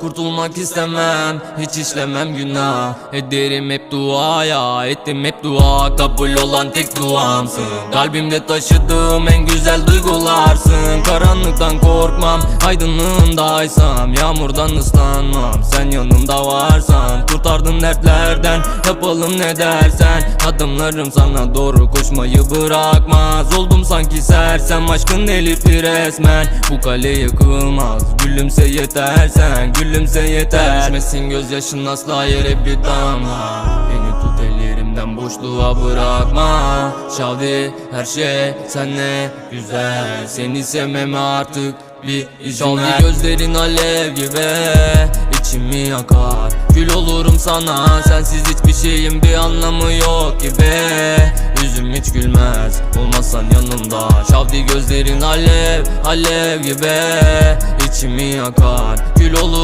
Kurtulmak istemem hiç işlemem günah. Ederim hep duaya ettim hep dua. Kabul olan tek duamsın. Kalbimde taşıdığım en güzel duygularsın. Karanlıktan korkmam aydınlığındaysam Yağmurdan ıslanmam sen yanımda varsan Kurtardın dertlerden. Yapalım ne dersen. Adımlarım sana doğru koşmayı bırakmaz. Oldum sanki sersem aşkın delirtti resmen. Bu kale yıkılmaz gülümse yeter sen Gülümse yeter. Düşmesin gözyaşın asla yere bir damla. Beni tut ellerimden boşluğa bırakma. Şavi her şey senle güzel. Seni sevmeme artık bir izin ver. gözlerin alev gibi içimi yakar. Kül olurum sana sensiz hiçbir şeyin bir anlamı yok gibi. Yüzüm hiç gülmez olmazsan yanımda Şavdi gözlerin alev alev gibi. İçimi yakar. Kül olur